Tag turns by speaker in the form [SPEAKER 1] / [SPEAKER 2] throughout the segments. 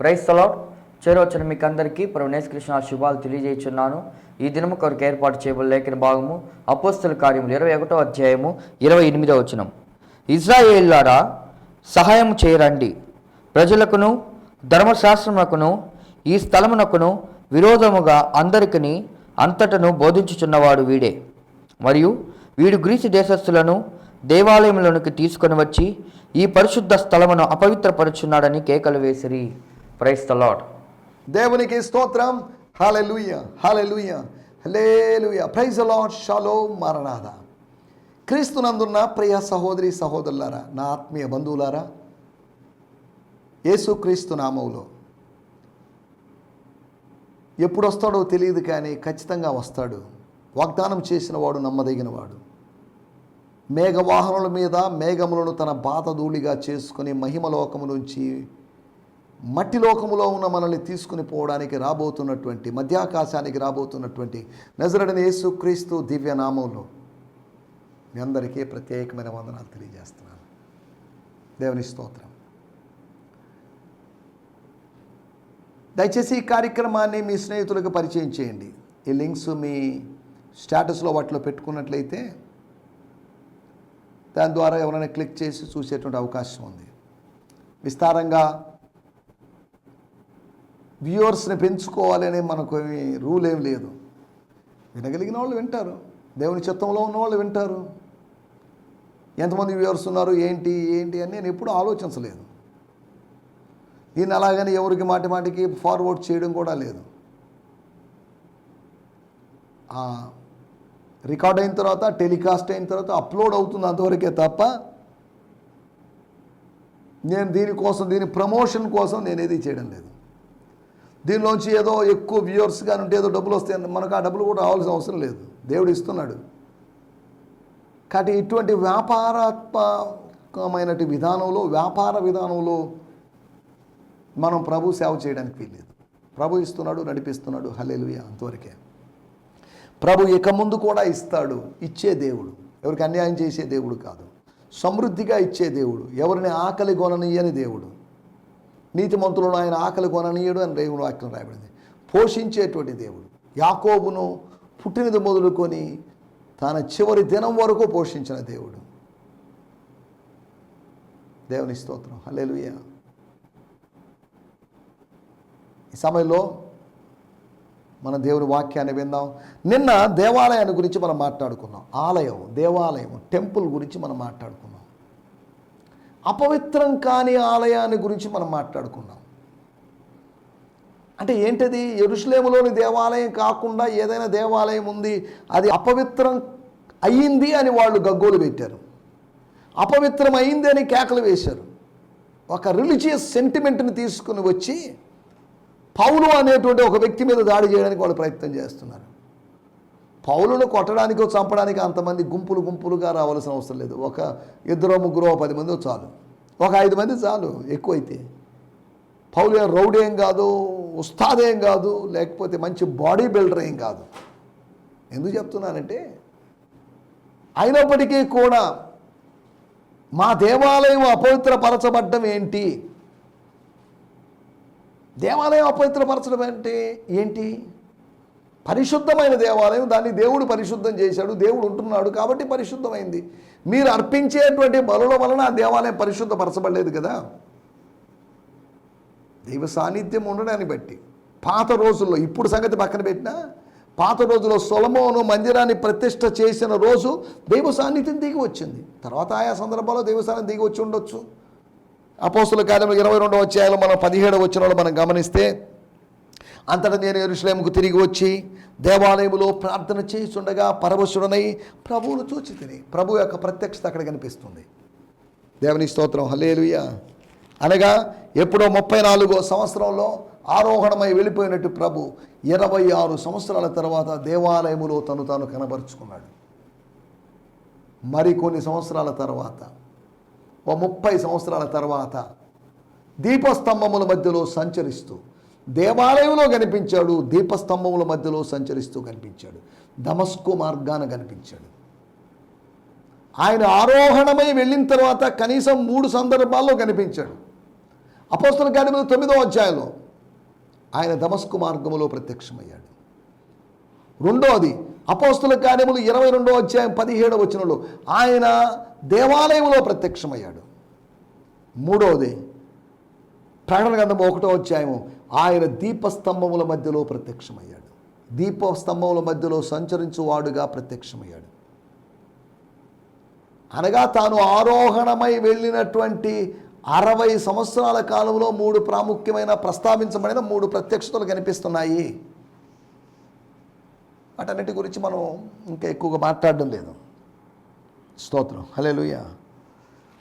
[SPEAKER 1] క్రైస్తలో చేరవచ్చిన మీకు అందరికీ ప్రభునేశ్ కృష్ణ శుభాలు తెలియజేస్తున్నాను ఈ దినము కొరకు ఏర్పాటు చేయబడిన లేఖన భాగము అపోస్తుల కార్యములు ఇరవై ఒకటో అధ్యాయము ఇరవై ఎనిమిదో వచనం. ఇజ్రాయేళ్ళారా సహాయం చేయరండి. ప్రజలకును ధర్మశాస్త్రమునకును ఈ స్థలమునకును విరోధముగా అందరికీ అంతటను బోధించుచున్నవాడు వీడే. మరియు వీడు గ్రీసు దేశస్థులను దేవాలయములోనికి తీసుకొని వచ్చి ఈ పరిశుద్ధ స్థలమును అపవిత్రపరుచున్నాడని కేకలు వేసిరి. ప్రైస్ ద లాడ్
[SPEAKER 2] దేవునికి స్తోత్రం. Hallelujah hallelujah hallelujah praise Lord shalom Maranatha క్రీస్తునందున్న ప్రియ సహోదరి సహోదరులారా నా ఆత్మీయ బంధువులారా యేసుక్రీస్తు నామములో. ఎప్పుడు వస్తాడో తెలియదు కానీ ఖచ్చితంగా వస్తాడు. వాగ్దానం చేసిన వాడు నమ్మదగినవాడు మేఘవాహనుల మీద మేఘములను తన బాతధూళిగా చేసుకుని మహిమలోకము నుంచి మట్టి లోకములో ఉన్న మనల్ని తీసుకుని పోవడానికి రాబోతున్నటువంటి మధ్యాకాశానికి రాబోతున్నటువంటి నజరడని యేసుక్రీస్తు దివ్య నామంలో మీ అందరికీ ప్రత్యేకమైన వందనాలు తెలియజేస్తున్నాను. దేవుని స్తోత్రం. దయచేసి ఈ కార్యక్రమాన్ని మీ స్నేహితులకు పరిచయం చేయండి. ఈ లింక్స్ మీ స్టేటస్లో వాటిలో పెట్టుకున్నట్లయితే దాని ద్వారా ఎవరైనా క్లిక్ చేసి చూసేటువంటి అవకాశం ఉంది. విస్తారంగా వ్యూవర్స్ని పెంచుకోవాలనే మనకు రూల్ ఏం లేదు. వినగలిగిన వాళ్ళు వింటారు. దేవుని చిత్తంలో ఉన్న వాళ్ళు వింటారు. ఎంతమంది వ్యూవర్స్ ఉన్నారు? ఏంటి? ఏంటి? అని నేను ఎప్పుడూ ఆలోచించలేదు. దీన్ని అలాగని ఎవరికి మాటి మాటికి ఫార్వర్డ్ చేయడం కూడా లేదు. రికార్డ్ అయిన తర్వాత టెలికాస్ట్ అయిన తర్వాత అప్లోడ్ అవుతుంది అంతవరకే తప్ప నేను దీనికోసం దీని ప్రమోషన్ కోసం నేను ఏది చేయడం లేదు. దీనిలోంచి ఏదో ఎక్కువ వ్యూవర్స్ కానీ ఉంటే ఏదో డబ్బులు వస్తాయి మనకు ఆ డబ్బులు కూడా రావాల్సిన అవసరం లేదు. దేవుడు ఇస్తున్నాడు. కాబట్టి ఇటువంటి వ్యాపారాత్మకమైన విధానంలో వ్యాపార విధానంలో మనం ప్రభు సేవ చేయడానికి వీల్లేదు. ప్రభు ఇస్తున్నాడు నడిపిస్తున్నాడు. హలేలుయ అంతవరకే. ప్రభు ఇక ముందు కూడా ఇస్తాడు. ఇచ్చే దేవుడు. ఎవరికి అన్యాయం చేసే దేవుడు కాదు. సమృద్ధిగా ఇచ్చే దేవుడు. ఎవరిని ఆకలి కొననీయని దేవుడు. నీతిమంతులను ఆయన ఆకలి కొననీయుడు అని రేవుడు వాక్యం రాయబడింది. పోషించేటువంటి దేవుడు. యాకోబును పుట్టినది మొదలుకొని తన చివరి దినం వరకు పోషించిన దేవుడు. దేవుని స్తోత్రం. హలేలుయ ఈ సమయంలో మన దేవుని వాక్యాన్ని విందాం. నిన్న దేవాలయాన్ని గురించి మనం మాట్లాడుకున్నాం. ఆలయం దేవాలయం టెంపుల్ గురించి మనం మాట్లాడుకున్నాం. అపవిత్రం కాని ఆలయాన్ని గురించి మనం మాట్లాడుకున్నాం. అంటే ఏంటది? ఎరుషులేములోని దేవాలయం కాకుండా ఏదైనా దేవాలయం ఉంది అది అపవిత్రం అయ్యింది అని వాళ్ళు గగ్గోలు పెట్టారు. అపవిత్రం అయింది అని కేకలు వేశారు. ఒక రిలీజియస్ సెంటిమెంట్ని తీసుకుని వచ్చి పౌలు అనేటువంటి ఒక వ్యక్తి మీద దాడి చేయడానికి వాళ్ళు ప్రయత్నం చేస్తున్నారు. పౌలను కొట్టడానికి చంపడానికి అంతమంది గుంపులు గుంపులుగా రావాల్సిన అవసరం లేదు. ఒక ఇద్దరో ముగ్గురో పది మంది చాలు. ఒక ఐదు మంది చాలు ఎక్కువైతే. పౌలు ఏం రౌడీ ఏం కాదు ఉస్తాద్ ఏం కాదు లేకపోతే మంచి బాడీ బిల్డర్ ఏం కాదు. ఎందుకు చెప్తున్నానంటే అయినప్పటికీ కూడా మా దేవాలయం అపవిత్రపరచబడ్డం ఏంటి? దేవాలయం అపవిత్రపరచడం అంటే ఏంటి? పరిశుద్ధమైన దేవాలయం దాన్ని దేవుడు పరిశుద్ధం చేశాడు దేవుడు ఉంటున్నాడు కాబట్టి పరిశుద్ధమైంది. మీరు అర్పించేటువంటి బలుల వలన ఆ దేవాలయం పరిశుద్ధపరచబడలేదు కదా? దైవ సాన్నిధ్యం ఉండడాన్ని బట్టి. పాత రోజుల్లో ఇప్పుడు సంగతి పక్కన పెట్టినా పాత రోజుల్లో సొలమోను మందిరాన్ని ప్రతిష్ట చేసిన రోజు దైవ సాన్నిధ్యం దిగి వచ్చింది. తర్వాత ఆయా సందర్భాల్లో దైవ సాన్నిధ్యం దిగి వచ్చి ఉండొచ్చు. అపోస్తుల కార్యంలో ఇరవై రెండవ అధ్యాయంలో మనం పదిహేడు వచ్చిన మనం గమనిస్తే అంతటా నేను ఎరుశ్లేముకు తిరిగి వచ్చి దేవాలయములో ప్రార్థన చేస్తుండగా పరవశుడనై ప్రభువును చూచి తిని. ప్రభు యొక్క ప్రత్యక్షత అక్కడ కనిపిస్తుంది. దేవుని స్తోత్రం. హలేలుయ అనగా ఎప్పుడో ముప్పై నాలుగో సంవత్సరంలో ఆరోహణమై వెళ్ళిపోయినట్టు ప్రభు ఇరవై ఆరు సంవత్సరాల తర్వాత దేవాలయములో తను తాను కనబరుచుకున్నాడు. మరికొన్ని సంవత్సరాల తర్వాత ఓ ముప్పై సంవత్సరాల తర్వాత దీపస్తంభముల మధ్యలో సంచరిస్తూ దేవాలయంలో కనిపించాడు దీపస్తంభముల మధ్యలో సంచరిస్తూ కనిపించాడు దమస్కు మార్గాన కనిపించాడు. ఆయన ఆరోహణమై వెళ్ళిన తర్వాత కనీసం మూడు సందర్భాల్లో కనిపించాడు. అపోస్తుల కార్యములు తొమ్మిదో అధ్యాయంలో ఆయన దమస్కు మార్గములో ప్రత్యక్షమయ్యాడు. రెండోది అపోస్తుల కార్యములు ఇరవై రెండో అధ్యాయం పదిహేడవ వచనంలో ఆయన దేవాలయంలో ప్రత్యక్షమయ్యాడు. మూడవది ప్రకటన గ్రంథం ఒకటో అధ్యాయము ఆయన దీపస్తంభముల మధ్యలో ప్రత్యక్షమయ్యాడు. దీపస్తంభముల మధ్యలో సంచరించువాడుగా ప్రత్యక్షమయ్యాడు. అనగా తాను ఆరోహణమై వెళ్ళినటువంటి అరవై సంవత్సరాల కాలంలో మూడు ప్రాముఖ్యమైన ప్రస్తావించబడిన మూడు ప్రత్యక్షతలు కనిపిస్తున్నాయి. వాటన్నిటి గురించి మనం ఇంకా ఎక్కువగా మాట్లాడడం లేదు. స్తోత్రం. హలేలుయ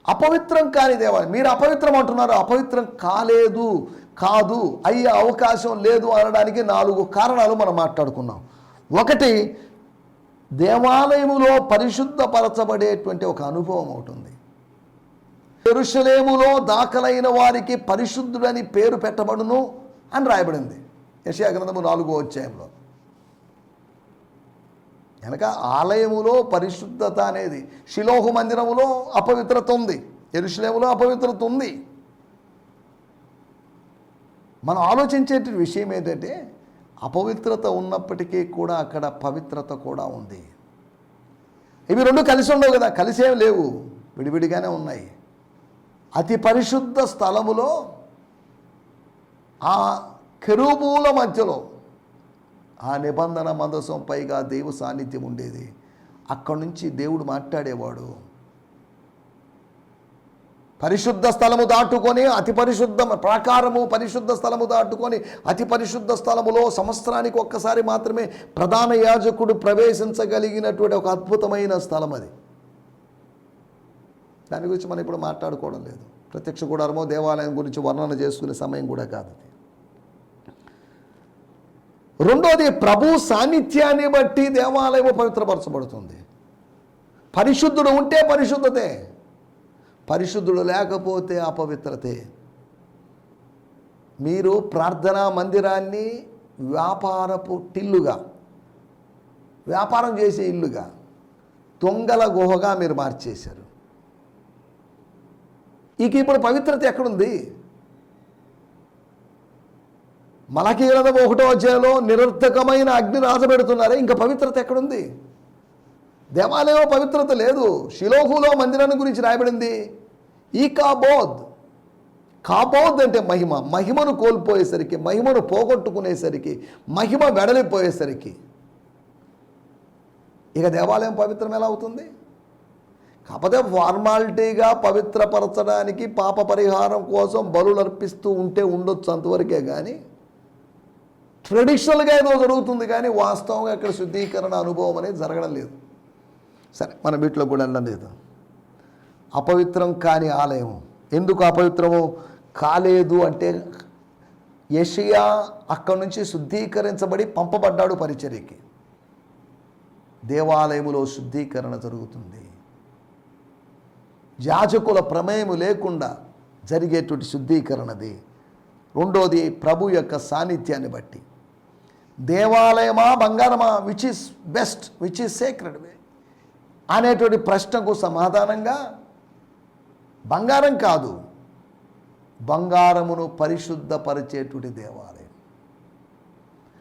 [SPEAKER 2] అపవిత్రం కాని దేవాలయం. మీరు అపవిత్రం అంటున్నారు. అపవిత్రం కాలేదు. కాదు అయ్యే అవకాశం లేదు అనడానికి నాలుగు కారణాలు మనం మాట్లాడుకున్నాం. ఒకటి దేవాలయములో పరిశుద్ధపరచబడేటువంటి ఒక అనుభవం ఉంటుంది ఎరుషలేములో దాఖలైన వారికి పరిశుద్ధుడని పేరు పెట్టబడును అని రాయబడింది. యశయా గ్రంథము నాలుగో అధ్యాయంలో. కనుక ఆలయములో పరిశుద్ధత అనేది శిలోహు మందిరములో అపవిత్రత ఉంది. ఎరుషలేములో అపవిత్రత ఉంది. మనం ఆలోచించే విషయం ఏంటంటే అపవిత్రత ఉన్నప్పటికీ కూడా అక్కడ పవిత్రత కూడా ఉంది. ఇవి రెండు కలిసి ఉండవు కదా కలిసేం లేవు విడివిడిగానే ఉన్నాయి. అతి పరిశుద్ధ స్థలములో ఆ కెరూబుల మధ్యలో ఆ నిబంధన మందసం పైగా దేవు సాన్నిధ్యం ఉండేది. అక్కడి నుంచి దేవుడు మాట్లాడేవాడు. పరిశుద్ధ స్థలము దాటుకొని అతి పరిశుద్ధ ప్రాకారము పరిశుద్ధ స్థలము దాటుకొని అతి పరిశుద్ధ స్థలములో సంవత్సరానికి ఒక్కసారి మాత్రమే ప్రధాన యాజకుడు ప్రవేశించగలిగినటువంటి ఒక అద్భుతమైన స్థలం అది. దాని గురించి మనం ఇప్పుడు మాట్లాడుకోవడం లేదు. ప్రత్యక్ష గుడారమో దేవాలయం గురించి వర్ణన చేసుకునే సమయం కూడా కాదు అది. రెండోది ప్రభు సాన్నిధ్యాన్ని బట్టి దేవాలయం పవిత్రపరచబడుతుంది. పరిశుద్ధుడు ఉంటే పరిశుద్ధతే. పరిశుద్ధుడు లేకపోతే అపవిత్రతే. మీరు ప్రార్థనా మందిరాన్ని వ్యాపారపు టిల్లుగా వ్యాపారం చేసే ఇల్లుగా దొంగల గుహగా మీరు మార్చేశారు. ఇక ఇప్పుడు పవిత్రత ఎక్కడుంది? మలకీ ఒకటో అధ్యాయంలో నిరర్థకమైన అగ్ని రాజబెడుతున్నారే ఇంకా పవిత్రత ఎక్కడుంది? దేవాలయం పవిత్రత లేదు. శిలోహులో మందిరాన్ని గురించి రాయబడింది. ఈ కాబోద్ కాబోద్ అంటే మహిమ. మహిమను కోల్పోయేసరికి మహిమను పోగొట్టుకునేసరికి మహిమ వెడలిపోయేసరికి. ఇక దేవాలయం పవిత్రం ఎలా అవుతుంది? కాకపోతే ఫార్మాలిటీగా పవిత్రపరచడానికి పాప పరిహారం కోసం బలులు అర్పిస్తూ ఉంటే ఉండొచ్చు అంతవరకే కానీ ట్రెడిషనల్గా ఏదో జరుగుతుంది కానీ వాస్తవంగా ఇక్కడ శుద్ధీకరణ అనుభవం అనేది జరగడం లేదు. సరే మన వీటిలో కూడా వెళ్ళడం లేదు అపవిత్రం కాని ఆలయం. ఎందుకు అపవిత్రము? కాలేదు అంటే యషియా అక్కడి నుంచి శుద్ధీకరించబడి పంపబడ్డాడు పరిచర్యకి. దేవాలయములో శుద్ధీకరణ జరుగుతుంది. యాజకుల ప్రమేయము లేకుండా జరిగేటువంటి శుద్ధీకరణది. రెండోది ప్రభు యొక్క సాన్నిధ్యాన్ని బట్టి. దేవాలయమా బంగారమా? Which is best which is sacred అనేటువంటి ప్రశ్నకు సమాధానంగా బంగారం కాదు బంగారమును పరిశుద్ధపరిచేటువంటి దేవాలయం.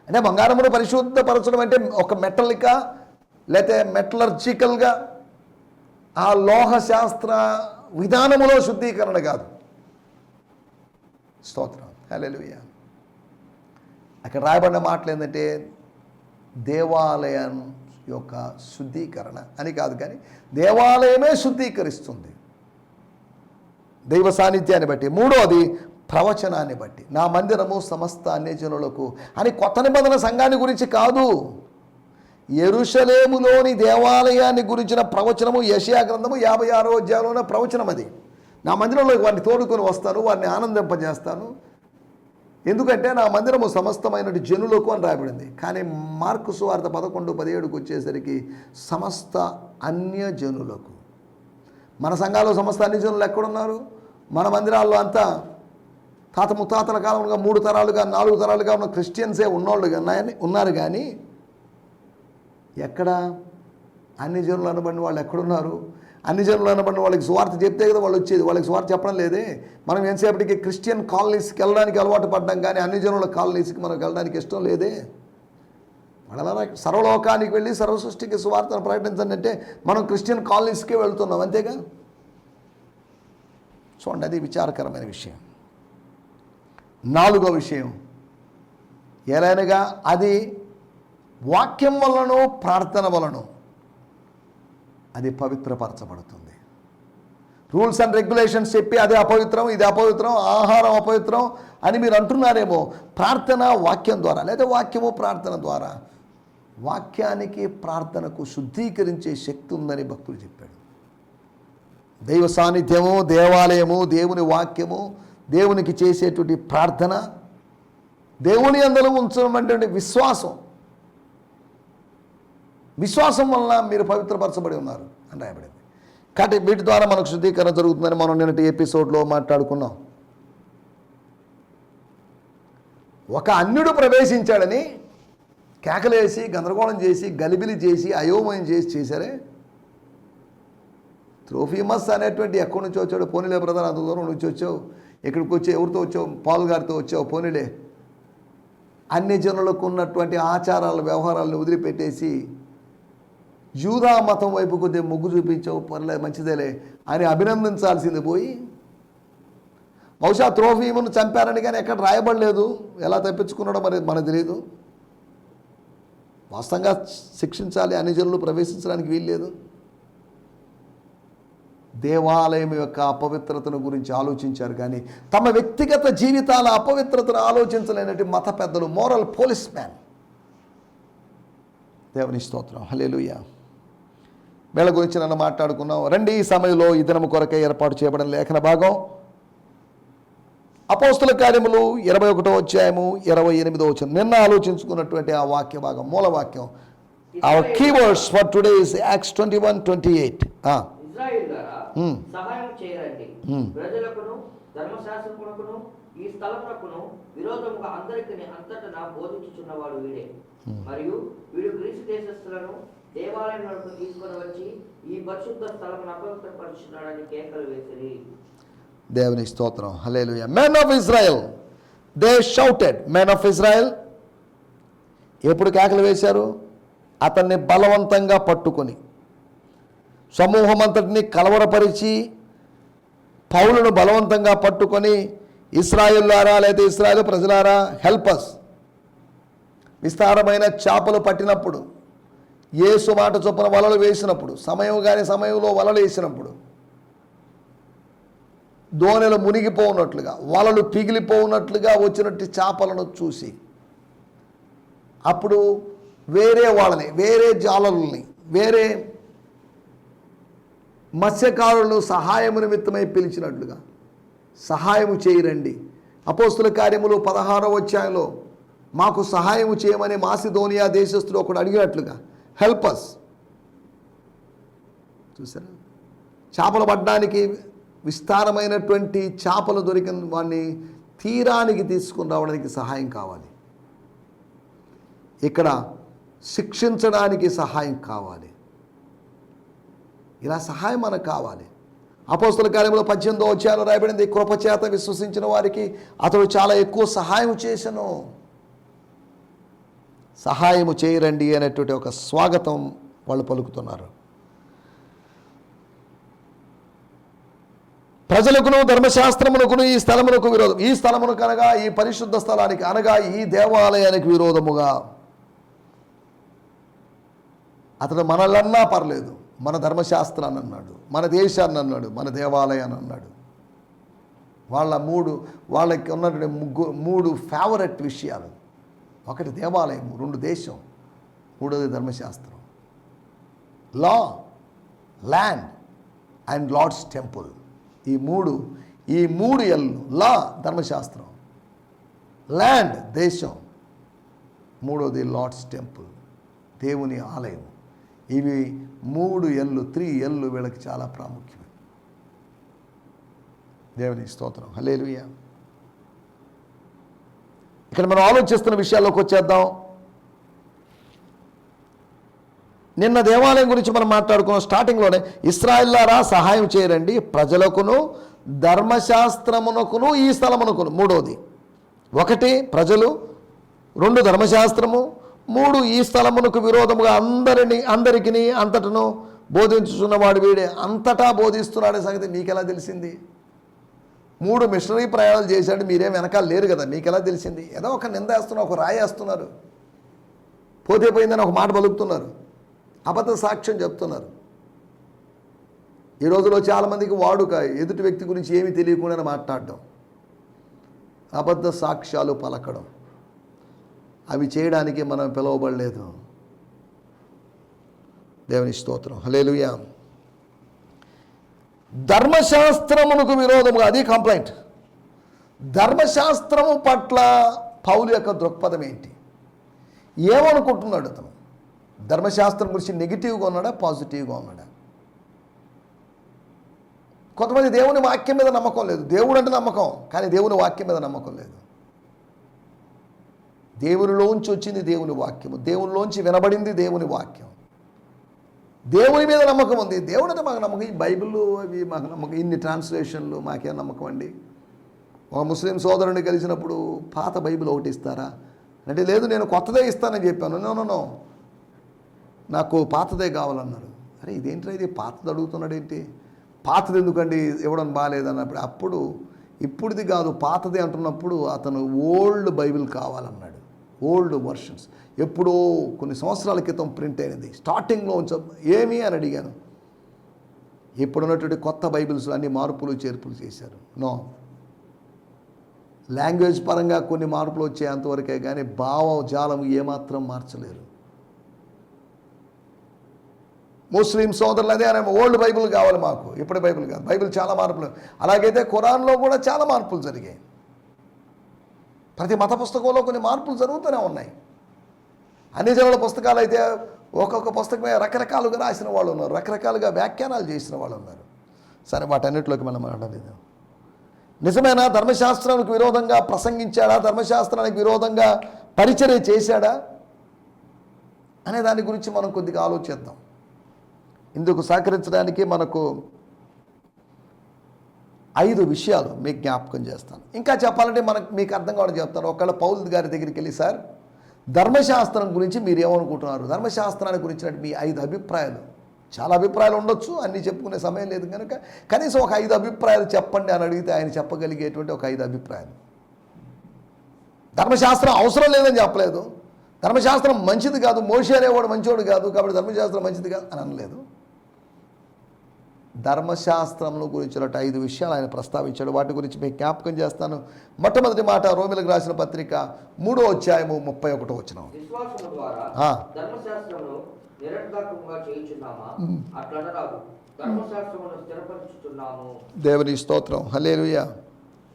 [SPEAKER 2] అంటే బంగారమును పరిశుద్ధపరచడం అంటే ఒక మెటలికా లేకపోతే మెటలర్జికల్గా ఆ లోహ శాస్త్ర విధానములో శుద్ధీకరణ కాదు. స్తోత్రం. హల్లెలూయ. అక్కడ రాయబడిన మాటలు ఏంటంటే దేవాలయం యొక్క శుద్ధీకరణ అని కాదు కానీ దేవాలయమే శుద్ధీకరిస్తుంది. దైవ సాన్నిధ్యాన్ని బట్టి. మూడోది ప్రవచనాన్ని బట్టి. నా మందిరము సమస్త అన్యజనులకు అని కొత్త నిబంధన సంఘాన్ని గురించి కాదు. ఎరుషలేములోని దేవాలయాన్ని గురించిన ప్రవచనము యషయా గ్రంథము యాభై ఆరో అధ్యాయంలోనే ప్రవచనం అది నా మందిరంలోకి వారిని తోడుకొని వస్తాను వారిని ఆనందింపజేస్తాను ఎందుకంటే నా మందిరము సమస్తమైన జనులకు అని రాయబడింది. కానీ మార్కు సువార్త పదకొండు పదిహేడుకు వచ్చేసరికి సమస్త అన్య జనులకు. మన సంఘాల్లో సమస్త అన్ని జనులు ఎక్కడున్నారు? మన మందిరాల్లో అంతా తాత ముత్తాతల కాలంగా మూడు తరాలుగా నాలుగు తరాలుగా ఉన్న క్రిస్టియన్సే ఉన్నోళ్ళు ఉన్నాయని ఉన్నారు కానీ ఎక్కడ? అన్ని జనులు అనబడిన వాళ్ళు ఎక్కడున్నారు? అన్ని జనులు అనబడిన వాళ్ళకి స్వార్థ చెప్తే కదా వాళ్ళు వచ్చేది. వాళ్ళకి స్వార్థ చెప్పడం లేదే. మనం ఎంతసేపటికి క్రిస్టియన్ కాలనీస్కి వెళ్ళడానికి అలవాటు పడ్డాం కానీ అన్ని జనుల కాలనీస్కి మనకు వెళ్ళడానికి ఇష్టం లేదే. వాళ్ళ సర్వలోకానికి వెళ్ళి సర్వసృష్టికి సువార్తను ప్రకటించండి అంటే మనం క్రిస్టియన్ కాలనీస్కే వెళ్తున్నాం. అంతేగా? చూడండి అది విచారకరమైన విషయం. నాలుగో విషయం. ఎలానగా అది వాక్యం వలనో ప్రార్థన వలనో అది పవిత్రపరచబడుతుంది. రూల్స్ అండ్ రెగ్యులేషన్స్ చెప్పి అది అపవిత్రం ఇది అపవిత్రం ఆహారం అపవిత్రం అని మీరు అంటున్నారేమో ప్రార్థన వాక్యం ద్వారా లేదా వాక్యము ప్రార్థన ద్వారా. వాక్యానికి ప్రార్థనకు శుద్ధీకరించే శక్తి ఉందని భక్తులు చెప్పాడు. దైవ సాన్నిధ్యము దేవాలయము దేవుని వాక్యము దేవునికి చేసేటువంటి ప్రార్థన దేవుని అందరూ ఉంచడం విశ్వాసం విశ్వాసం వలన మీరు పవిత్రపరచబడి ఉన్నారు అని రాయబడింది. కాబట్టి వీటి ద్వారా మనకు శుద్ధీకరణ జరుగుతుందని మనం నిన్నటి ఎపిసోడ్లో మాట్లాడుకున్నాం. ఒక అన్యుడు ప్రవేశించాడని కేకలేసి గందరగోళం చేసి గలిబిలి చేసి అయోమయం చేసి చేశారే? త్రోఫీమస్ అనేటువంటి ఎక్కడి నుంచి వచ్చాడు పోనీలే బ్రదర్ అంత దూరం నుంచి వచ్చావు. ఇక్కడికి వచ్చి ఎవరితో వచ్చావు? పాల్ గారితో వచ్చావు? పోనీలే. అన్ని జనులకు ఉన్నటువంటి ఆచారాలు వ్యవహారాలను వదిలిపెట్టేసి యూదా మతం వైపు కొద్దిగా మొగ్గు చూపించావు పర్లే మంచిదేలే అని అభినందించాల్సింది పోయి బహుశా త్రోఫీమును చంపారని కానీ ఎక్కడ రాయబడలేదు. ఎలా తప్పించుకున్నాడో మరి మనకు తెలియదు వాస్తవంగా శిక్షించాలి అన్ని జనులు ప్రవేశించడానికి వీల్లేదు. దేవాలయం యొక్క అపవిత్రతను గురించి ఆలోచించారు కానీ తమ వ్యక్తిగత జీవితాల అపవిత్రతను ఆలోచించలేనటువంటి మత పెద్దలు మోరల్ పోలీస్ మ్యాన్ దేవుని స్తోత్రం. హలేలుయ వీళ్ళ గురించి నన్ను మాట్లాడుకున్నాం రండి ఈ సమయంలో ఈ దినము కొరకే ఏర్పాటు చేయబడిన లేఖన భాగం. అపోస్తుల కార్యములు ఇరవై ఒకటో అధ్యాయము ఇరవై ఎనిమిదో వచ్చిన నిన్న ఆలోచించుకున్నటువంటి ఆ వాక్య భాగం మూల వాక్యం. Our keywords for today is Acts twenty one twenty eight
[SPEAKER 1] Israel ద్వారా. సహాయం చేయరండి. ప్రజలకును ధర్మశాస్త్రమునకును ఈ స్థలమునకును విరోధముగా అందరికి అంతటా బోధించుచున్నవాడు వీడే. మరియు వీడు గ్రీసు దేశస్థులను దేవాలయం వరకు తీసుకొని వచ్చి ఈ పరిశుద్ధ స్థలం అపవిత్రపరుచున్నాడని కేకలు వేసిరి.
[SPEAKER 2] దేవుని స్తోత్రం. Hallelujah men of Israel they shouted men of Israel ఎప్పుడు కేకలు వేశారు? అతన్ని బలవంతంగా పట్టుకొని. సమూహం అంతటిని కలవరపరిచి పౌలను బలవంతంగా పట్టుకొని ఇస్రాయిల్లారా లేదా ఇస్రాయల్ ప్రజలారా హెల్పస్ విస్తారమైన చేపలు పట్టినప్పుడు ఏసు మాట చొప్పున వలలు వేసినప్పుడు సమయం కాని సమయంలో వలలు వేసినప్పుడు దోణెలు మునిగిపోనట్లుగా వలలు పిగిలిపోనట్లుగా వచ్చినట్టు చేపలను చూసి అప్పుడు వేరే వాళ్ళని వేరే జాలల్ని వేరే మత్స్యకారులను సహాయము నిమిత్తమై పిలిచినట్లుగా సహాయము చేయరండి. అపోస్తుల కార్యములు పదహారవ అధ్యాయంలో మాకు సహాయము చేయమని మాసిధోనియా దేశస్తుడు ఒకడు అడిగినట్లుగా హెల్పస్ చూసారా? చేపలు పడ్డానికి విస్తారమైనటువంటి చేపలు దొరికిన వాడిని తీరానికి తీసుకుని రావడానికి సహాయం కావాలి. ఇక్కడ శిక్షించడానికి సహాయం కావాలి. ఇలా సహాయం మనకు కావాలి. అపోస్తుల కార్యంలో పద్దెనిమిదో వచ్చాలో రాయబడింది కృపచేత విశ్వసించిన వారికి అతడు చాలా ఎక్కువ సహాయం చేశాను సహాయము చేయరండి అనేటువంటి ఒక స్వాగతం వాళ్ళు పలుకుతున్నారు. ప్రజలకును ధర్మశాస్త్రమునకును ఈ స్థలమునకు విరోధం. ఈ స్థలమునకు అనగా ఈ పరిశుద్ధ స్థలానికి అనగా ఈ దేవాలయానికి విరోధముగా. అతడు మనలన్నా పర్లేదు. మన ధర్మశాస్త్రాన్ని అన్నాడు. మన దేశాన్ని అన్నాడు. మన దేవాలయాన్ని అన్నాడు. వాళ్ళ మూడు వాళ్ళకి ఉన్నటువంటి ముగ్గు మూడు ఫేవరెట్ విషయాలు. ఒకటి దేవాలయం రెండు దేశం మూడోది ధర్మశాస్త్రం. Law land and Lord's temple ఈ మూడు ఈ మూడు ఎల్లు లా ధర్మశాస్త్రం. ల్యాండ్ దేశం మూడోది లార్డ్స్ టెంపుల్ దేవుని ఆలయం. ఇవి మూడు ఎల్లు త్రీ ఎల్లు వీళ్ళకి చాలా ప్రాముఖ్యం దేవుని స్తోత్రం. హలేలుయా ఇక్కడ మనం ఆలోచిస్తున్న విషయాల్లోకి వచ్చేద్దాం. నిన్న దేవాలయం గురించి మనం మాట్లాడుకున్నాం. స్టార్టింగ్లోనే ఇస్రాయిల్లారా సహాయం చేయరండి. ప్రజలకును ధర్మశాస్త్రమునకును ఈ స్థలమునకును. మూడోది ఒకటి ప్రజలు రెండు ధర్మశాస్త్రము మూడు ఈ స్థలమునకు విరోధముగా అందరిని అందరికిని అంతటను బోధించుచున్నవాడు వీడే అంతటా బోధిస్తున్నాడే సంగతి మీకెలా తెలిసింది? మూడు మిషనరీ ప్రయాణాలు చేశాడు మీరేం వెనకాల లేరు కదా మీకెలా తెలిసింది? ఏదో ఒక నిందేస్తున్నారు ఒక రాయేస్తున్నారు పోతే పోయిందని ఒక మాట పలుకుతున్నారు అబద్ధ సాక్ష్యం చెప్తున్నారు. ఈ రోజులో చాలామందికి వాడుక ఎదుటి వ్యక్తి గురించి ఏమీ తెలియకుండా మాట్లాడడం. అబద్ధ సాక్ష్యాలు పలకడం. అవి చేయడానికి మనం పిలువబడలేదు. దేవుని స్తోత్రం. హలేలుయా ధర్మశాస్త్రమునకు విరోధముగా అది కంప్లైంట్. ధర్మశాస్త్రము పట్ల పౌలు యొక్క దృక్పథం ఏంటి? ఏమనుకుంటున్నాడు అతను? ధర్మశాస్త్రం గురించి నెగిటివ్గా ఉన్నాడా పాజిటివ్గా ఉన్నాడా? కొంతమంది దేవుని వాక్యం మీద నమ్మకం లేదు. దేవుడు అంటే నమ్మకం కానీ దేవుని వాక్యం మీద నమ్మకం లేదు. దేవునిలోంచి వచ్చింది దేవుని వాక్యము. దేవునిలోంచి వినబడింది దేవుని వాక్యం. దేవుని మీద నమ్మకం ఉంది. దేవుడు అంటే మాకు నమ్మకం. ఈ బైబిల్ అవి మాకు నమ్మకం. ఇన్ని ట్రాన్స్లేషన్లు మాకేం నమ్మకం అండి. ఒక ముస్లిం సోదరుని కలిసినప్పుడు పాత బైబిల్ ఒకటి ఇస్తారా? అంటే లేదు నేను కొత్తదే ఇస్తానని చెప్పాను. నో నాకు పాతదే కావాలన్నాడు. అరే ఇదేంటి ఇది? పాతది అడుగుతున్నాడు ఏంటి పాతది ఎందుకండి? ఇవ్వడం బాగాలేదన్నప్పుడు అప్పుడు ఇప్పుడుది కాదు పాతది అంటున్నప్పుడు అతను ఓల్డ్ బైబిల్ కావాలన్నాడు. Old versions. ఎప్పుడో కొన్ని సంవత్సరాల క్రితం ప్రింట్ అయినది. స్టార్టింగ్లో ఉంచ ఏమి అని అడిగాను. ఇప్పుడున్నటువంటి కొత్త బైబిల్స్ అన్ని మార్పులు చేర్పులు చేశారు. నో. లాంగ్వేజ్ పరంగా కొన్ని మార్పులు వచ్చే అంతవరకే కానీ భావజాలం ఏమాత్రం మార్చలేరు ముస్లిం సోదరులు అదే అనే ఓల్డ్ బైబిల్ కావాలి మాకు. ఇప్పుడు బైబిల్ కాదు. బైబిల్ చాలా మార్పులు. అలాగైతే ఖురాన్లో కూడా చాలా మార్పులు జరిగాయి. ప్రతి మత పుస్తకంలో కొన్ని మార్పులు జరుగుతూనే ఉన్నాయి. అన్ని జనుల పుస్తకాలు అయితే ఒక్కొక్క పుస్తకమే రకరకాలుగా రాసిన వాళ్ళు ఉన్నారు. రకరకాలుగా వ్యాఖ్యానాలు చేసిన వాళ్ళు ఉన్నారు. సరే వాటన్నిటిలోకి మనం మాట్లాడలేదు నిజమైన? ధర్మశాస్త్రానికి విరోధంగా ప్రసంగించాడా? ధర్మశాస్త్రానికి విరోధంగా పరిచర్య చేశాడా? అనే దాని గురించి మనం కొద్దిగా ఆలోచిద్దాం. ఇందుకు సహకరించడానికి మనకు ఐదు విషయాలు మీకు జ్ఞాపకం చేస్తాను. ఇంకా చెప్పాలంటే మనకు మీకు అర్థం కావడం చెప్తాను. ఒకవేళ పౌల్ గారి దగ్గరికి వెళ్ళి సార్ ధర్మశాస్త్రం గురించి మీరు ఏమనుకుంటున్నారు ధర్మశాస్త్రాన్ని గురించినట్టు మీ ఐదు అభిప్రాయాలు. చాలా అభిప్రాయాలు ఉండొచ్చు అన్నీ చెప్పుకునే సమయం లేదు కనుక. కనీసం ఒక ఐదు అభిప్రాయాలు చెప్పండి అని అడిగితే ఆయన చెప్పగలిగేటువంటి ఒక ఐదు అభిప్రాయాలు. ధర్మశాస్త్రం అవసరం లేదని చెప్పలేదు. ధర్మశాస్త్రం మంచిది కాదు మోషి అనేవాడు మంచివాడు కాదు కాబట్టి ధర్మశాస్త్రం మంచిది కాదు అని అనలేదు. ధర్మశాస్త్రముల గురించిన ఐదు విషయాలు ఆయన ప్రస్తావించాడు. వాటి గురించి మీకు జ్ఞాపకం చేస్తాను. మొట్టమొదటి మాట రోమిలకు రాసిన పత్రిక మూడో అధ్యాయము ముప్పై ఒకటో వచ్చిన దేవుని స్తోత్రం. హలేలుయ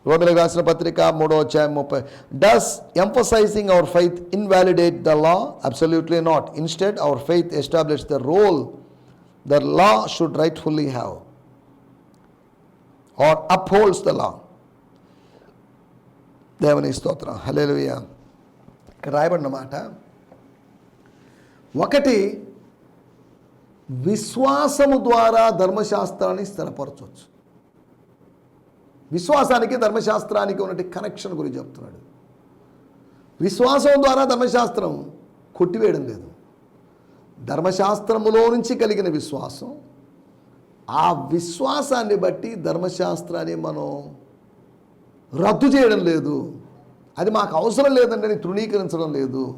[SPEAKER 2] రోమిలకు రాసిన పత్రిక మూడో అధ్యాయం ముప్పై. Does emphasizing our faith invalidate the law absolutely not instead our faith establish the role the law should rightfully have are upholds ద law. దేవుని స్తోత్రం. హలేలుయ ఇక్కడ రాయబడిన మాట ఒకటి విశ్వాసము ద్వారా ధర్మశాస్త్రాన్ని స్థిరపరచవచ్చు. విశ్వాసానికి ధర్మశాస్త్రానికి ఉన్నటి కనెక్షన్ గురించి చెప్తున్నాడు. విశ్వాసం ద్వారా ధర్మశాస్త్రం కొట్టివేయడం లేదు. ధర్మశాస్త్రములో నుంచి కలిగిన విశ్వాసం. ఆ విశ్వాసాన్ని బట్టి ధర్మశాస్త్రాన్ని మనం రద్దు చేయడం లేదు. అది మాకు అవసరం లేదండి అని తృణీకరించడం లేదు.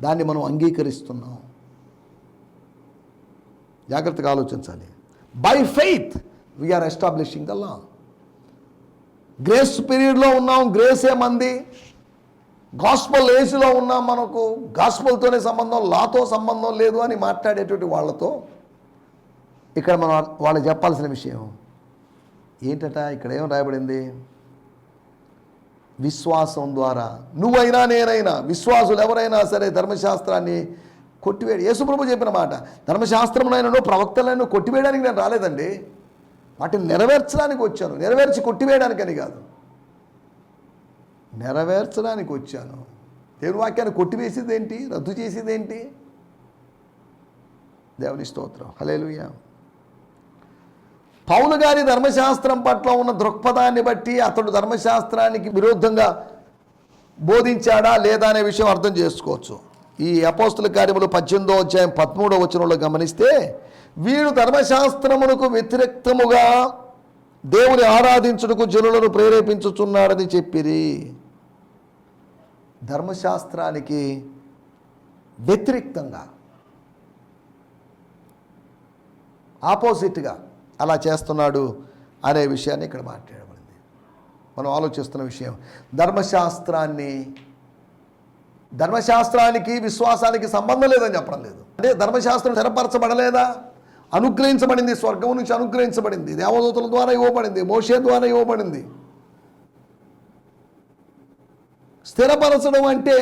[SPEAKER 2] దాన్ని మనం అంగీకరిస్తున్నాం. జాగ్రత్తగా ఆలోచించాలి. By faith we are establishing the law grace పీరియడ్లో ఉన్నాం గ్రేస్ ఏమంది? గాస్పల్ ఏసులో ఉన్నాం మనకు గాస్పల్తోనే సంబంధం లాతో సంబంధం లేదు అని మాట్లాడేటువంటి వాళ్ళతో ఇక్కడ మనం వాళ్ళు చెప్పాల్సిన విషయం ఏంటట ఇక్కడ ఏం రాయబడింది? విశ్వాసం ద్వారా. నువ్వైనా నేనైనా విశ్వాసులు ఎవరైనా సరే ధర్మశాస్త్రాన్ని కొట్టివేడు యేసుప్రభు చెప్పిన మాట ధర్మశాస్త్రమునైనా ప్రవక్తలను కొట్టివేయడానికి నేను రాలేదండి. వాటిని నెరవేర్చడానికి వచ్చాను. నెరవేర్చి కొట్టివేయడానికని కాదు. నెరవేర్చడానికి వచ్చాను. దేవుని వాక్యాన్ని కొట్టివేసేది ఏంటి రద్దు చేసేది ఏంటి దేవుని స్తోత్రం. హలేలుయ పౌలు గారి ధర్మశాస్త్రం పట్ల ఉన్న దృక్పథాన్ని బట్టి అతడు ధర్మశాస్త్రానికి విరుద్ధంగా బోధించాడా లేదా అనే విషయం అర్థం చేసుకోవచ్చు. ఈ అపోస్తుల కార్యములు పద్దెనిమిదో అధ్యాయం పదమూడో వచనంలో గమనిస్తే వీడు ధర్మశాస్త్రమునకు వ్యతిరేక్తముగా దేవుని ఆరాధించుటకు జనులను ప్రేరేపించుచున్నాడని చెప్పిరి. ధర్మశాస్త్రానికి వ్యతిరేక్తంగా ఆపోజిట్గా అలా చేస్తున్నాడు అనే విషయాన్ని ఇక్కడ మాట్లాడబడింది. మనం ఆలోచిస్తున్న విషయం ధర్మశాస్త్రాన్ని ధర్మశాస్త్రానికి విశ్వాసానికి సంబంధం లేదని చెప్పడం లేదు. అంటే ధర్మశాస్త్రం స్థిరపరచబడలేదా? అనుగ్రహించబడింది స్వర్గం నుంచి అనుగ్రహించబడింది దేవదూతల ద్వారా ఇవ్వబడింది మోషే ద్వారా ఇవ్వబడింది. స్థిరపరచడం అంటే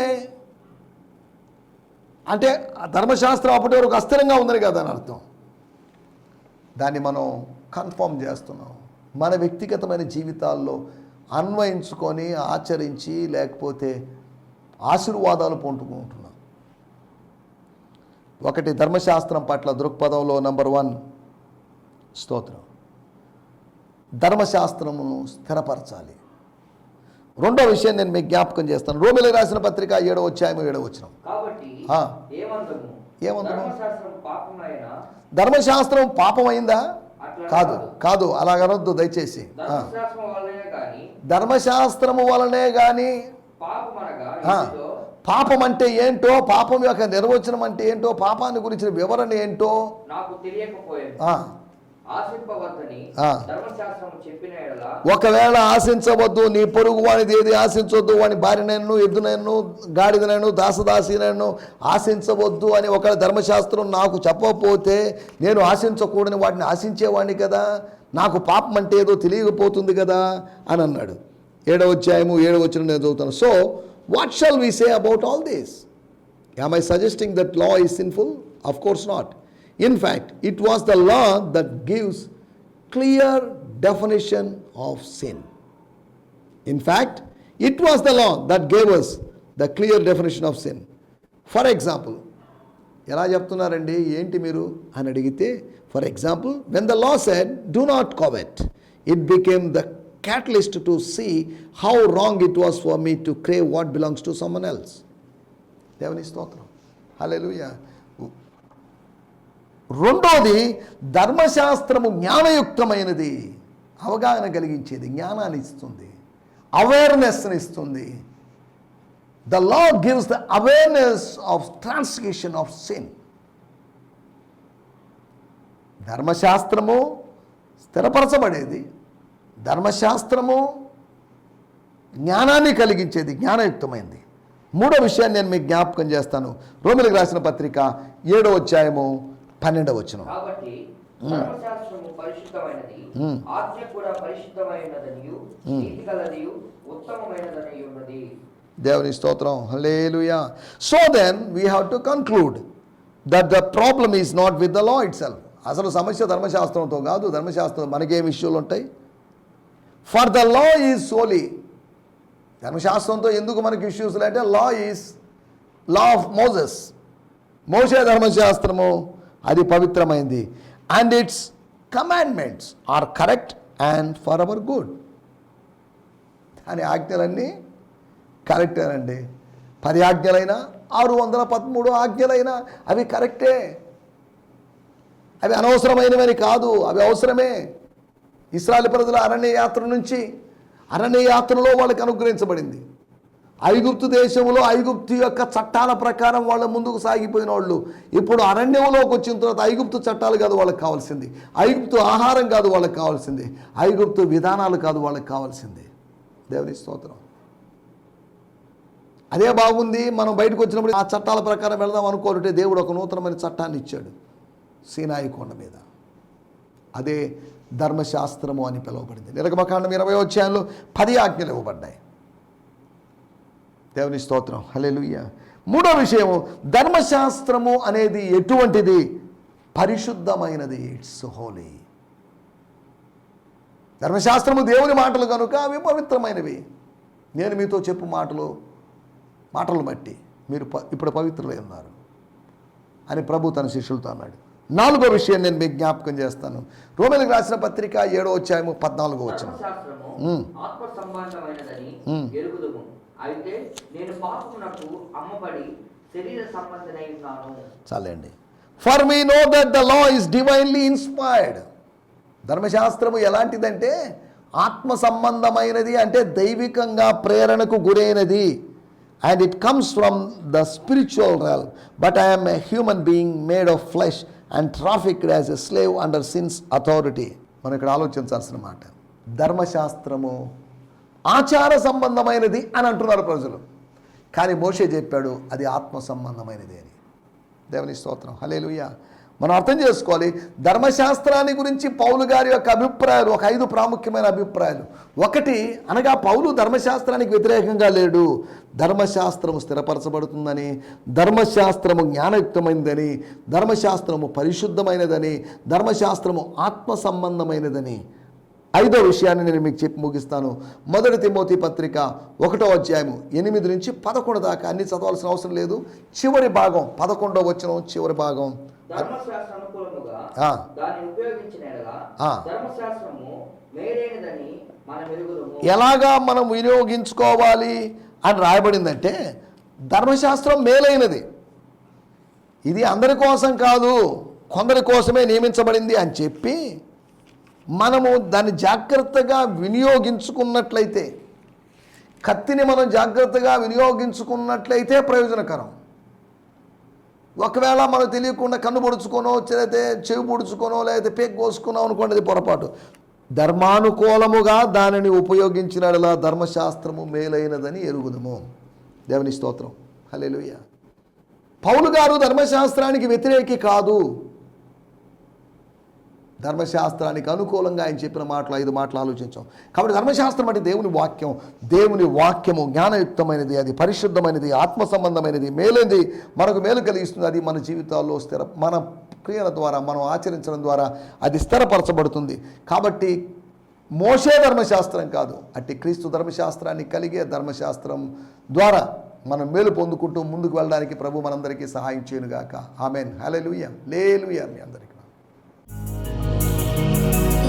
[SPEAKER 2] అంటే ధర్మశాస్త్రం అప్పటి వరకు అస్థిరంగా ఉందని కదా అని అర్థం. దాన్ని మనం కన్ఫర్మ్ చేస్తున్నాం. మన వ్యక్తిగతమైన జీవితాల్లో అన్వయించుకొని ఆచరించి లేకపోతే ఆశీర్వాదాలు పొందుకుంటున్నాం. ఒకటి ధర్మశాస్త్రం పట్ల దృక్పథంలో నంబర్ వన్ స్తోత్రం. ధర్మశాస్త్రమును స్థిరపరచాలి. రెండో విషయం నేను మీకు జ్ఞాపకం చేస్తాను. రోమిలకు రాసిన పత్రిక ఏడో వచ్చాయము ఏడో వచ్చిన.
[SPEAKER 1] ఏమందము? ధర్మశాస్త్రం
[SPEAKER 2] పాపమైందా? కాదు. కాదు. అలాగనొద్దు దయచేసి. ధర్మశాస్త్రము వలనే కానీ పాపం అంటే ఏంటో? పాపం యొక్క నిర్వచనం అంటే ఏంటో? పాపాన్ని గురించిన వివరణ ఏంటో?
[SPEAKER 1] నాకు తెలియకపోయేది.
[SPEAKER 2] ఒకవేళ ఆశించవద్దు నీ పొరుగు వానిది ఏది ఆశించవద్దు వాని భార్యనైను ఎద్దునైను గాడిదనైను దాసదాసినైను ఆశించవద్దు అని ఒక ధర్మశాస్త్రం నాకు చెప్పకపోతే నేను ఆశించకూడని వాటిని ఆశించేవాడిని కదా? నాకు పాపం అంటే ఏదో తెలియకపోతుంది కదా? అని అన్నాడు. ఏడవ అధ్యాయము ఏడవ వచ్చిన నేను చదువుతాను. So what shall we say about all this Am I suggesting that law is sinful? Of course not. In fact, it was the law that gives clear definition of sin. In fact, it was the law that gave us the clear definition of sin. For example, ఎలా చెప్తున్నారండి ఏంటి మీరు అని అడిగితే for example when the law said do not covet it became the catalyst to see how wrong it was for me to crave what belongs to someone else దేవుని స్తోత్రం హల్లెలూయ రెండోది ధర్మశాస్త్రము జ్ఞానయుక్తమైనది. అవగాహన కలిగించేది జ్ఞానాన్ని ఇస్తుంది అవేర్నెస్ని ఇస్తుంది. The law gives the awareness of translation of sin ధర్మశాస్త్రము స్థిరపరచబడేది ధర్మశాస్త్రము జ్ఞానాన్ని కలిగించేది జ్ఞానయుక్తమైంది. మూడో విషయాన్ని నేను మీకు జ్ఞాపకం చేస్తాను. రోమిలకు రాసిన పత్రిక ఏడో అధ్యాయము పన్నెండవ వచనం.
[SPEAKER 1] కాబట్టి ధర్మశాస్త్రము పరిశుద్ధమైనది. ఆజ్ఞ కూడా పరిశుద్ధమైనదనియు నీతి కలదియు ఉత్తమమైనదని ఉన్నది.
[SPEAKER 2] దేవుని స్తోత్రం. Hallelujah so then we have to conclude that the problem is not with the law itself అసలు సమస్య ధర్మశాస్త్రంతో కాదు ధర్మశాస్త్రం మనకేం ఇష్యూలు ఉంటాయి? For the law is solely ధర్మశాస్త్రంతో ఎందుకు మనకి ఇష్యూస్ అంటే law is law of Moses మోసే ధర్మశాస్త్రము అది పవిత్రమైంది. And its commandments are correct and for our good దాని ఆజ్ఞలన్నీ కరెక్టేనండి పది ఆజ్ఞలైనా ఆరు వందల పదమూడు ఆజ్ఞలైనా అవి కరెక్టే అవి అనవసరమైనవని కాదు అవి అవసరమే. ఇస్రాయల్ ప్రజల అరణ్య యాత్ర నుంచి అరణ్య యాత్రలో వాళ్ళకి అనుగ్రహించబడింది. ఐగుప్తు దేశంలో ఐగుప్తు యొక్క చట్టాల ప్రకారం వాళ్ళ ముందుకు సాగిపోయిన వాళ్ళు. ఇప్పుడు అరణ్యంలోకి వచ్చిన తర్వాత ఐగుప్తు చట్టాలు కాదు వాళ్ళకి కావాల్సింది. ఐగుప్తు ఆహారం కాదు వాళ్ళకి కావాల్సింది. ఐగుప్తు విధానాలు కాదు వాళ్ళకి కావాల్సింది. దేవుని స్తోత్రం. అదే బాగుంది మనం బయటకు వచ్చినప్పుడు ఆ చట్టాల ప్రకారం వెళదాం అనుకోవాలంటే దేవుడు ఒక నూతనమైన చట్టాన్ని ఇచ్చాడు. సీనాయి కొండ మీద. అదే ధర్మశాస్త్రము అని పిలువబడింది. నిర్గమకాండం ఇరవై అధ్యాయంలో పది ఆజ్ఞలు ఇవ్వబడ్డాయి. దేవుని స్తోత్రం. హల్లెలూయా. మూడో విషయం ధర్మశాస్త్రము అనేది ఎటువంటిది? పరిశుద్ధమైనది. ఇట్స్ హోలీ ధర్మశాస్త్రము దేవుని మాటలు కనుక అవి పవిత్రమైనవి. నేను మీతో చెప్పు మాటలు మాటలు బట్టి మీరు ప ఇప్పుడు పవిత్రులై ఉన్నారు. అని ప్రభు తన శిష్యులతో అన్నాడు. నాలుగో విషయం నేను మీకు జ్ఞాపకం చేస్తాను. రోమిలకు రాసిన పత్రిక ఏడో అధ్యాయము పద్నాలుగో వచ్చిన
[SPEAKER 1] అయితే నేను పాపమునకు అమ్మబడి శరీర సంబంధనై ఉన్నాను.
[SPEAKER 2] చాలండి. For me know that the law is divinely inspired ధర్మశాస్త్రము ఎలాంటిదంటే ఆత్మ సంబంధమైనది అంటే దైవికంగా ప్రేరణకు గురైనది. And it comes from the spiritual realm but I'm a human being made of flesh and traffic as a slave under sin's authority మనం ఇక్కడ ఆలోచించాల్సిన మాట. ధర్మశాస్త్రము ఆచార సంబంధమైనది అని అంటున్నారు ప్రజలు. కానీ మోషే చెప్పాడు అది ఆత్మ సంబంధమైనది అని. దేవుని స్తోత్రం. హలేలుయ్య మనం అర్థం చేసుకోవాలి ధర్మశాస్త్రాన్ని గురించి పౌలు గారి యొక్క అభిప్రాయాలు ఒక ఐదు ప్రాముఖ్యమైన అభిప్రాయాలు. ఒకటి అనగా పౌలు ధర్మశాస్త్రానికి వ్యతిరేకంగా లేడు. ధర్మశాస్త్రము స్థిరపరచబడుతుందని ధర్మశాస్త్రము జ్ఞానయుక్తమైనదని ధర్మశాస్త్రము పరిశుద్ధమైనదని ధర్మశాస్త్రము ఆత్మ సంబంధమైనదని ఐదో విషయాన్ని నేను మీకు చెప్పి ముగిస్తాను. మొదటి తిమోతి పత్రిక ఒకటో అధ్యాయము ఎనిమిది నుంచి పదకొండు దాకా అన్ని చదవాల్సిన అవసరం లేదు. చివరి భాగం పదకొండో వచ్చిన చివరి భాగం. ఎలాగా మనం వినియోగించుకోవాలి అని రాయబడిందంటే ధర్మశాస్త్రం మేలైనది. ఇది అందరి కోసం కాదు కొందరి కోసమే నియమించబడింది అని చెప్పి మనము దాన్ని జాగ్రత్తగా వినియోగించుకున్నట్లయితే కత్తిని మనం జాగ్రత్తగా వినియోగించుకున్నట్లయితే ప్రయోజనకరం. ఒకవేళ మనం తెలియకుండా కన్ను పొడుచుకోనో లేకపోతే చెవి పొడుచుకోనో లేకపోతే పేక్ కోసుకున్నాం అనుకోండి అది పొరపాటు. ధర్మానుకూలముగా దానిని ఉపయోగించినలా ధర్మశాస్త్రము మేలైనదని ఎరుగుదము. దేవుని స్తోత్రం. హలే పౌలు గారు ధర్మశాస్త్రానికి వ్యతిరేకి కాదు. ధర్మశాస్త్రానికి అనుకూలంగా ఆయన చెప్పిన మాటలు ఐదు మాటలు ఆలోచించాం. కాబట్టి ధర్మశాస్త్రం అంటే దేవుని వాక్యం. దేవుని వాక్యము జ్ఞానయుక్తమైనది అది పరిశుద్ధమైనది ఆత్మ సంబంధమైనది మేలైనది మనకు మేలు కలిగిస్తుంది అది మన జీవితాల్లో స్థిర మన క్రియల ద్వారా మనం ఆచరించడం ద్వారా అది స్థిరపరచబడుతుంది. కాబట్టి మోసే ధర్మశాస్త్రం కాదు అట్టి క్రీస్తు ధర్మశాస్త్రాన్ని కలిగే ధర్మశాస్త్రం ద్వారా మనం మేలు పొందుకుంటూ ముందుకు వెళ్ళడానికి ప్రభు మనందరికీ సహాయం చేయనుగాక. ఆమెన్. హలే లూయ మీ అందరికీ.